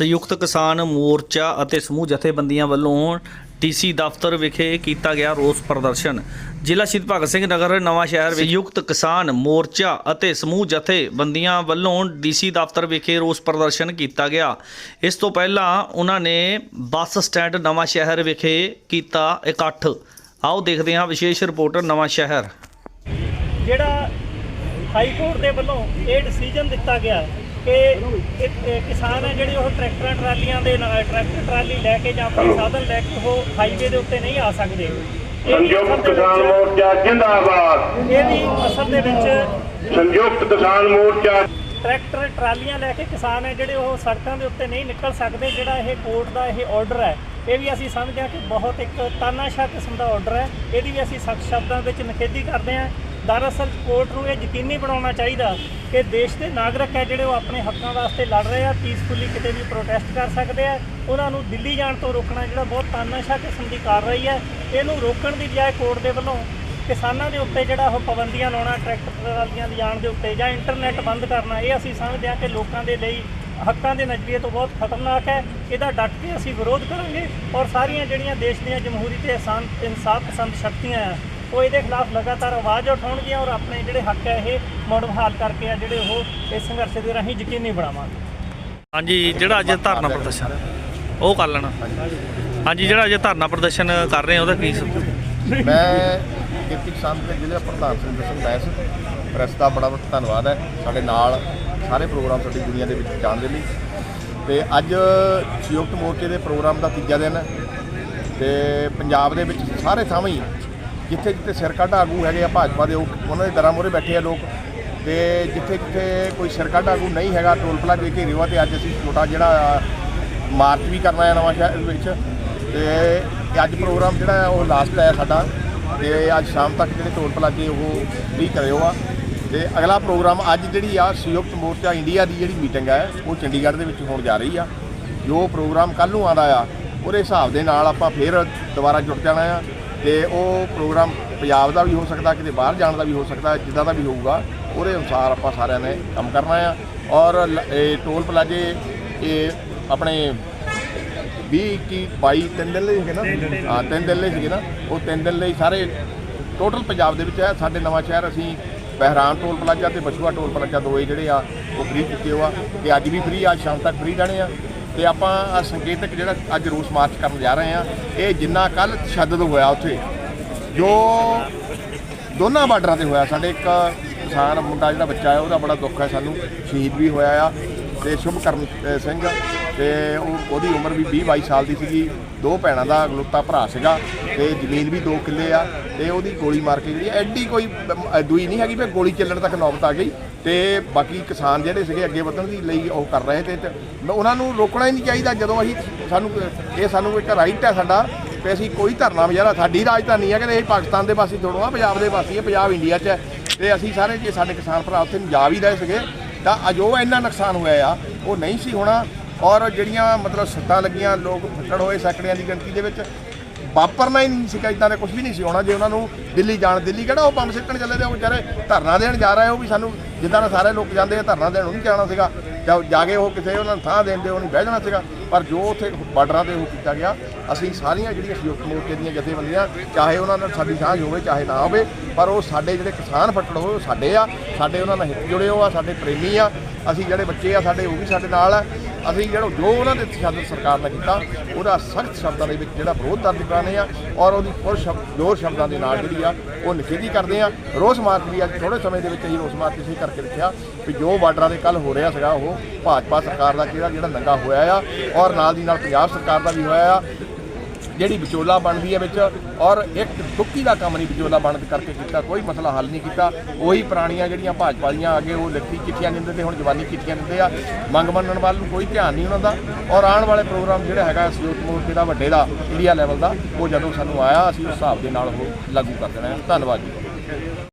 ਸੰਯੁਕਤ ਕਿਸਾਨ ਮੋਰਚਾ ਅਤੇ ਸਮੂਹ ਜਥੇਬੰਦੀਆਂ ਵੱਲੋਂ ਡੀਸੀ ਦਫ਼ਤਰ ਵਿਖੇ ਕੀਤਾ ਗਿਆ ਰੋਸ ਪ੍ਰਦਰਸ਼ਨ। ਜ਼ਿਲ੍ਹਾ ਸ਼ਹੀਦ ਭਗਤ ਸਿੰਘ ਨਗਰ, ਨਵਾਂ ਸ਼ਹਿਰ ਵਿੱਚ ਸੰਯੁਕਤ ਕਿਸਾਨ ਮੋਰਚਾ ਅਤੇ ਸਮੂਹ ਜਥੇਬੰਦੀਆਂ ਵੱਲੋਂ ਡੀਸੀ ਦਫ਼ਤਰ ਵਿਖੇ ਰੋਸ ਪ੍ਰਦਰਸ਼ਨ ਕੀਤਾ ਗਿਆ। ਇਸ ਤੋਂ ਪਹਿਲਾਂ ਉਹਨਾਂ ਨੇ ਬੱਸ ਸਟੈਂਡ ਨਵਾਂ ਸ਼ਹਿਰ ਵਿਖੇ ਕੀਤਾ ਇਕੱਠ। ਆਓ ਦੇਖਦੇ ਹਾਂ ਵਿਸ਼ੇਸ਼ ਰਿਪੋਰਟ ਨਵਾਂ ਸ਼ਹਿਰ। ਜਿਹੜਾ ਹਾਈ ਕੋਰਟ ਦੇ ਵੱਲੋਂ ਇਹ ਡਿਸੀਜਨ ਦਿੱਤਾ ਗਿਆ ਕਿ ਇਹ- ਕਿਸਾਨ ਹੈ ਜਿਹੜੇ ਉਹ ਟਰੈਕਟਰਾਂ ਟਰਾਲੀਆਂ ਦੇ ਨਾਲ ਟਰੈਕਟਰ ਟਰਾਲੀ ਲੈ ਕੇ ਜਾਂ ਆਪਣੇ ਸਾਧਨ ਲੈ ਕੇ ਉਹ ਹਾਈਵੇ ਦੇ ਉੱਤੇ ਨਹੀਂ ਆ ਸਕਦੇ। ਸੰਯੁਕਤ ਕਿਸਾਨ ਮੋਰਚਾ ਜਿੰਦਾਬਾਦ। ਇਹ ਵੀ ਅਸਲ ਦੇ ਵਿੱਚ ਸੰਯੁਕਤ ਕਿਸਾਨ ਮੋਰਚਾ। ਟਰੈਕਟਰ ਟਰਾਲੀਆਂ ਲੈ ਕੇ ਕਿਸਾਨ ਹੈ ਜਿਹੜੇ ਉਹ ਸੜਕਾਂ ਦੇ ਉੱਤੇ ਨਹੀਂ ਨਿਕਲ ਸਕਦੇ ਜਿਹੜਾ ਇਹ ਕੋਰਟ ਦਾ ਇਹ ਆਰਡਰ ਹੈ। ਇਹ ਵੀ ਅਸੀਂ ਸਮਝਦੇ ਹਾਂ ਕਿ ਬਹੁਤ ਇੱਕ ਤਾਨਾਸ਼ਾਹ ਕਿਸਮ ਦਾ ਆਰਡਰ ਹੈ। ਇਹਦੀ ਵੀ ਅਸੀਂ ਸਖਤ ਸ਼ਬਦਾਂ ਵਿੱਚ ਨਿਖੇਧੀ ਕਰਦੇ ਹਾਂ। ਦਰਅਸਲ ਕੋਰਟ ਨੂੰ ਇਹ ਯਕੀਨੀ ਬਣਾਉਣਾ ਚਾਹੀਦਾ ਕਿ ਦੇਸ਼ ਦੇ ਨਾਗਰਿਕ ਹੈ ਜਿਹੜੇ ਉਹ ਆਪਣੇ ਹੱਕਾਂ ਵਾਸਤੇ ਲੜ ਰਹੇ ਆ ਪੀਸਫੁਲੀ ਕਿਤੇ ਵੀ ਪ੍ਰੋਟੈਸਟ ਕਰ ਸਕਦੇ ਆ, ਉਹਨਾਂ ਨੂੰ ਦਿੱਲੀ ਜਾਣ ਤੋਂ ਰੋਕਣਾ ਜਿਹੜਾ ਬਹੁਤ ਤਾਨਾਸ਼ਾਹ ਕਿਸਮ ਦੀ ਕਾਰਵਾਈ ਹੈ, ਇਹਨੂੰ ਰੋਕਣ ਦੀ ਬਜਾਏ ਕੋਰਟ ਦੇ ਵੱਲੋਂ ਕਿਸਾਨਾਂ ਦੇ ਉੱਤੇ ਜਿਹੜਾ ਉਹ ਪਾਬੰਦੀਆਂ ਲਾਉਣਾ, ਟਰੈਕਟਰ ਟਰਾਲੀਆਂ ਦੀ ਜਾਣ ਦੇ ਉੱਤੇ ਜਾਂ ਇੰਟਰਨੈਟ ਬੰਦ ਕਰਨਾ, ਇਹ ਅਸੀਂ ਸਮਝਦੇ ਹਾਂ ਕਿ ਲੋਕਾਂ ਦੇ ਲਈ ਹੱਕਾਂ ਦੇ ਨਜ਼ਰੀਏ ਤੋਂ ਬਹੁਤ ਖਤਰਨਾਕ ਹੈ। ਇਹਦਾ ਡਟ ਕੇ ਅਸੀਂ ਵਿਰੋਧ ਕਰਾਂਗੇ ਔਰ ਸਾਰੀਆਂ ਜਿਹੜੀਆਂ ਦੇਸ਼ ਦੀਆਂ ਜਮਹੂਰੀ ਤੇ ਇਨਸਾਨ ਇਨਸਾਫ ਪਸੰਦ ਸ਼ਕਤੀਆਂ ਆ ਉਹ ਇਹਦੇ ਖਿਲਾਫ ਲਗਾਤਾਰ ਆਵਾਜ਼ ਉਠਾਉਣਗੀਆਂ ਔਰ ਆਪਣੇ ਜਿਹੜੇ ਹੱਕ ਹੈ ਇਹ ਮੁੜ ਬਹਾਲ ਕਰਕੇ ਆ ਜਿਹੜੇ ਉਹ ਇਸ ਸੰਘਰਸ਼ ਦੇ ਰਾਹੀਂ ਯਕੀਨੀ ਬਣਾਵਾਂਗੇ। ਹਾਂਜੀ ਜਿਹੜਾ ਅੱਜ ਧਰਨਾ ਪ੍ਰਦਰਸ਼ਨ ਉਹ ਕਰ ਲੈਣਾ। ਹਾਂਜੀ ਜਿਹੜਾ ਅੱਜ ਧਰਨਾ ਪ੍ਰਦਰਸ਼ਨ ਕਰ ਰਹੇ ਆ ਉਹਦਾ ਕੀ ਸਬੂਤ? ਮੈਂ ਕਿਰਤੀ ਕਿਸਾਨ ਦੇ ਜ਼ਿਲ੍ਹੇ ਪ੍ਰਧਾਨ ਸਿੰਘ ਬੈਸ ਪ੍ਰੈਸ ਦਾ ਬੜਾ ਬੜਾ ਧੰਨਵਾਦ ਹੈ। ਸਾਡੇ ਨਾਲ ਸਾਰੇ ਪ੍ਰੋਗਰਾਮ ਸਾਡੀ ਦੁਨੀਆ ਦੇ ਵਿੱਚ ਜਾਣ ਦੇ ਲਈ। ਤੇ ਅੱਜ ਸੰਯੁਕਤ ਮੋਰਚੇ ਦੇ ਪ੍ਰੋਗਰਾਮ ਦਾ ਤੀਜਾ ਦਿਨ ਹੈ। ਤੇ ਪੰਜਾਬ ਦੇ ਵਿੱਚ ਸਾਰੇ ਥਾਵੇਂ ਹੀ ਜਿੱਥੇ ਜਿੱਥੇ ਸਿਰ ਕੱਢ ਆਗੂ ਹੈਗੇ ਆ ਭਾਜਪਾ ਦੇ, ਉਹ ਉਹਨਾਂ ਦੇ ਦਰਾਂ ਮੂਹਰੇ ਬੈਠੇ ਆ ਲੋਕ। ਤੇ ਜਿੱਥੇ ਜਿੱਥੇ ਕੋਈ ਸਿਰ ਕੱਢ ਆਗੂ ਨਹੀਂ ਹੈਗਾ, ਟੋਲ ਪਲਾਜ਼ਾ ਦੇ ਘੇਰੇ ਵਾ ਤੇ ਅੱਜ ਅਸੀਂ ਛੋਟਾ ਜਿਹੜਾ ਮਾਰਚ ਵੀ ਕਰਨਾ ਹੈ ਨਵਾਂ ਸ਼ਹਿਰ ਵਿੱਚ। ਤੇ ਅੱਜ ਪ੍ਰੋਗਰਾਮ ਜਿਹੜਾ ਉਹ ਲਾਸਟ ਹੈ ਸਾਡਾ। ਤੇ ਅੱਜ ਸ਼ਾਮ ਤੱਕ ਜਿਹੜੇ ਟੋਲ ਪਲਾਜ਼ੇ ਉਹ ਫ੍ਰੀ ਕਰਿਓ ਆ। ਤੇ ਅਗਲਾ ਪ੍ਰੋਗਰਾਮ ਅੱਜ ਜਿਹੜੀ ਆ, ਸੰਯੁਕਤ ਮੋਰਚਾ ਇੰਡੀਆ ਦੀ ਜਿਹੜੀ ਮੀਟਿੰਗ ਹੈ, ਉਹ ਚੰਡੀਗੜ੍ਹ ਦੇ ਵਿੱਚ ਹੋਣ ਜਾ ਰਹੀ ਆ। ਜੋ ਪ੍ਰੋਗਰਾਮ ਕੱਲ ਨੂੰ ਆਉਂਦਾ ਆ, ਉਹਦੇ ਹਿਸਾਬ ਦੇ ਨਾਲ ਆਪਾਂ ਫੇਰ ਦੁਬਾਰਾ ਜੁੜ ਜਾਣਾ ਆ। ਤੇ ਉਹ ਪ੍ਰੋਗਰਾਮ ਪੰਜਾਬ ਦਾ ਵੀ ਹੋ ਸਕਦਾ ਕਿਤੇ ਬਾਹਰ ਜਾਣ ਦਾ ਵੀ ਹੋ ਸਕਦਾ ਜਿੱਦਾਂ ਦਾ ਵੀ ਹੋਊਗਾ ਉਹਦੇ ਅਨੁਸਾਰ ਆਪਾਂ ਸਾਰਿਆਂ ਨੇ ਕੰਮ ਕਰਨਾ ਆ। ਔਰ ਇਹ ਟੋਲ ਪਲਾਜ਼ੇ ਇਹ ਆਪਣੇ 20 21 22 ਤਿੰਨ ਦਿਨ ਲਈ ਸੀਗੇ ਨਾ? ਹਾਂ ਤਿੰਨ ਦਿਨ ਲਈ ਸੀਗੇ ਨਾ। ਉਹ ਤਿੰਨ ਦਿਨ ਲਈ ਸਾਰੇ ਟੋਟਲ ਪੰਜਾਬ ਦੇ ਵਿੱਚ ਹੈ। ਸਾਡੇ ਨਵਾਂ ਸ਼ਹਿਰ ਅਸੀਂ ਬਹਿਰਾਮ ਟੋਲ ਪਲਾਜ਼ਾ ਤੇ ਬਛੂਆ ਟੋਲ ਪਲਾਜ਼ਾ ਦੋਏ ਜਿਹੜੇ ਆ ਉਹ ਫ੍ਰੀ ਕੀਤੇ ਹੋਆ ਤੇ ਅੱਜ ਵੀ ਫ੍ਰੀ ਅੱਜ ਸ਼ਾਮ ਤੱਕ ਫ੍ਰੀ ਜਾਣੇ ਆ। ਤੇ ਆਪਾਂ ਆਹ ਸੰਕੇਤਕ ਜਿਹੜਾ ਅੱਜ ਰੋਸ ਮਾਰਚ ਕਰਨ ਜਾ ਰਹੇ ਆ ਇਹ ਜਿੰਨਾ ਕੱਲ ਤਸ਼ੱਦਦ ਹੋਇਆ ਉੱਥੇ ਜੋ ਦੋਨਾਂ ਬਾਰਡਰਾਂ ਤੇ ਹੋਇਆ ਸਾਡੇ ਇੱਕ ਕਿਸਾਨ ਮੁੰਡਾ ਜਿਹੜਾ ਬੱਚਾ ਹੈ ਉਹਦਾ ਬੜਾ ਦੁੱਖ ਹੈ ਸਾਨੂੰ ਸ਼ਹੀਦ ਵੀ ਹੋਇਆ ਆ ਤੇ ਸ਼ੁਭਕਰਨ ਅ, ਸਿੰਘ ਤੇ ਉਹ ਉਹਦੀ ਉਮਰ ਵੀ 20 22 ਸਾਲ ਦੀ ਸੀਗੀ। ਦੋ ਭੈਣਾਂ ਦਾ ਇਕਲੌਤਾ ਭਰਾ ਸੀਗਾ ਤੇ ਜ਼ਮੀਨ ਵੀ ਦੋ ਕਿੱਲੇ ਆ ਤੇ ਉਹਦੀ ਗੋਲੀ ਮਾਰ ਕੇ ਜਿਹੜੀ ਐਡੀ ਕੋਈ ਦੂਈ ਨਹੀਂ ਹੈਗੀ ਵੀ ਗੋਲੀ ਚੱਲਣ ਤੱਕ ਨੌਬਤ ਆ ਗਈ ਤੇ ਬਾਕੀ ਕਿਸਾਨ ਜਿਹੜੇ ਸੀਗੇ ਅੱਗੇ ਵਧਣ ਦੀ ਲਈ ਉਹ ਕਰ ਰਹੇ ਤੇ ਉਹਨਾਂ ਨੂੰ ਰੋਕਣਾ ਹੀ ਨਹੀਂ ਚਾਹੀਦਾ ਜਦੋਂ ਅਸੀਂ ਸਾਨੂੰ ਇਹ ਸਾਨੂੰ ਇੱਕ ਰਾਈਟ ਹੈ ਸਾਡਾ ਵੀ ਅਸੀਂ ਕੋਈ ਧਰਨਾ ਮੁਜ਼ਾਹਰਾ ਸਾਡੀ ਰਾਜਧਾਨੀ ਹੈ ਕਿ ਇਹ ਪਾਕਿਸਤਾਨ ਦੇ ਵਾਸੀ ਥੋੜ੍ਹਾ ਆ ਪੰਜਾਬ ਦੇ ਵਾਸੀ ਹੈ ਪੰਜਾਬ ਇੰਡੀਆ 'ਚ ਹੈ ਤੇ ਅਸੀਂ ਸਾਰੇ ਜੇ ਸਾਡੇ ਕਿਸਾਨ ਭਰਾ ਉੱਥੇ ਨੂੰ ਜਾ ਵੀ ਰਹੇ ਸੀਗੇ ਤਾਂ ਅਜੋ ਇੰਨਾ ਨੁਕਸਾਨ ਹੋਇਆ ਆ, ਉਹ ਨਹੀਂ ਸੀ ਹੋਣਾ। ਔਰ ਜਿਹੜੀਆਂ ਮਤਲਬ ਸੱਟਾਂ ਲੱਗੀਆਂ, ਲੋਕ ਫੱਟੜ ਹੋਏ ਸੈਕੜਿਆਂ ਦੀ ਗਿਣਤੀ ਦੇ ਵਿੱਚ, ਵਾਪਰਨਾ ਹੀ ਨਹੀਂ ਸੀਗਾ ਇਦਾਂ ਦਾ ਕੁਝ ਵੀ ਨਹੀਂ ਸੀ ਹੋਣਾ। ਜੇ ਉਹਨਾਂ ਨੂੰ ਦਿੱਲੀ ਜਾਣ, ਦਿੱਲੀ ਕਿਹੜਾ ਉਹ ਪੰਪ ਸਿੱਟਣ ਚੱਲੇ ਤੇ ਉਹ ਵਿਚਾਰੇ ਧਰਨਾ ਦੇਣ ਜਾ ਰਹੇ ਉਹ ਵੀ ਸਾਨੂੰ ਜਿੱਦਾਂ ਦਾ ਸਾਰੇ ਲੋਕ ਜਾਂਦੇ ਆ, ਧਰਨਾ ਦੇਣ ਉਹ ਨਹੀਂ ਜਾਣਾ ਸੀਗਾ। ਜਾਂ ਜਾ ਕੇ ਉਹ ਕਿਸੇ ਉਹਨਾਂ ਨੂੰ ਥਾਂ ਦੇਣ ਦੇ ਉਹ ਨਹੀਂ ਬਹਿ ਜਾਣਾ ਸੀਗਾ। ਪਰ ਜੋ ਉੱਥੇ ਬਾਰਡਰਾਂ ਤੇ ਉਹ ਕੀਤਾ ਗਿਆ, ਅਸੀਂ ਸਾਰੀਆਂ ਜਿਹੜੀਆਂ ਸੰਯੁਕਤ ਮੋਰਚੇ ਦੀਆਂ ਜਥੇਬੰਦੀਆਂ, ਚਾਹੇ ਉਹਨਾਂ ਨਾਲ ਸਾਡੀ ਸਾਂਝ ਹੋਵੇ, ਚਾਹੇ ਨਾ ਹੋਵੇ, ਪਰ ਉਹ ਸਾਡੇ ਜਿਹੜੇ ਕਿਸਾਨ ਫੱਟੜ ਹੋਏ, ਉਹ ਸਾਡੇ ਆ, ਸਾਡੇ ਉਹਨਾਂ ਨਾਲ ਹਿੱਤ ਜੁੜੇ ਹੋ ਆ, ਸਾਡੇ ਪ੍ਰੇਮੀ ਆ, ਅਸੀਂ ਜਿਹੜੇ ਬੱਚੇ ਆ, ਸਾਡੇ ਉਹ ਵੀ ਸਾਡੇ ਨਾਲ ਆ। ਅਸੀਂ ਜਿਹੜਾ ਜੋ ਉਹਨਾਂ ਦੇ ਤਸ਼ੱਦਦ ਸਰਕਾਰ ਨੇ ਕੀਤਾ, ਉਹਦਾ ਸਖਤ ਸ਼ਬਦਾਂ ਦੇ ਵਿੱਚ ਜਿਹੜਾ ਵਿਰੋਧ ਦਰਜ ਕਰਾਣੇ ਆ ਔਰ ਉਹਦੀ ਪੁਰ ਸ਼ਬਦ ਜ਼ੋਰ ਸ਼ਬਦਾਂ ਦੇ ਨਾਲ ਜਿਹੜੀ ਆ, ਉਹ ਨਿਖੇਧੀ ਕਰਦੇ ਆ। ਰੋਸ ਮਾਰਚ ਵੀ ਅੱਜ ਥੋੜੇ ਸਮੇਂ ਦੇ ਵਿੱਚ ਅਸੀਂ ਰੋਸ ਮਾਰਚ ਇਸੇ ਕਰਕੇ ਰੱਖਿਆ ਵੀ ਜੋ ਬਾਰਡਰਾਂ ਦੇ ਕੱਲ ਹੋ ਰਿਹਾ ਸੀਗਾ, ਉਹ ਭਾਜਪਾ ਸਰਕਾਰ ਦਾ ਕਿਹੜਾ ਜਿਹੜਾ ਨੰਗਾ ਹੋਇਆ ਆ ਔਰ ਨਾਲ ਦੀ ਨਾਲ ਪੰਜਾਬ ਸਰਕਾਰ ਦਾ ਵੀ ਹੋਇਆ ਆ। ਜਿਹੜੀ ਵਿਚੋਲਾ ਬਣਦੀ ਹੈ ਵਿੱਚ ਔਰ ਇੱਕ ਟੁੱਕੀ ਦਾ ਕੰਮ ਨਹੀਂ ਵਿਚੋਲਾ ਬਣਦ ਕਰਕੇ ਕੀਤਾ, ਕੋਈ ਮਸਲਾ ਹੱਲ ਨਹੀਂ ਕੀਤਾ। ਉਹੀ ਪੁਰਾਣੀਆਂ ਜਿਹੜੀਆਂ ਭਾਜਪਾ ਦੀਆਂ ਆ ਅੱਗੇ ਉਹ ਲਿਖਤੀ ਚਿੱਠੀਆਂ ਦਿੰਦੇ ਤੇ ਹੁਣ ਜਵਾਨੀ ਚਿੱਠੀਆਂ ਦਿੰਦੇ ਆ। ਮੰਗ ਮੰਨਣ ਵੱਲ ਨੂੰ ਕੋਈ ਧਿਆਨ ਨਹੀਂ ਉਹਨਾਂ ਦਾ। ਔਰ ਆਉਣ ਵਾਲੇ ਪ੍ਰੋਗਰਾਮ ਜਿਹੜਾ ਹੈਗਾ ਸੰਯੁਕਤ ਮੋਰਚੇ ਦਾ ਵੱਡੇ ਦਾ, ਇੰਡੀਆ ਲੈਵਲ ਦਾ, ਉਹ ਜਦੋਂ ਸਾਨੂੰ ਆਇਆ, ਅਸੀਂ ਉਸ ਹਿਸਾਬ ਦੇ ਨਾਲ ਉਹ ਲਾਗੂ ਕਰ ਦੇਣਾ ਧੰਨਵਾਦ ਜੀ।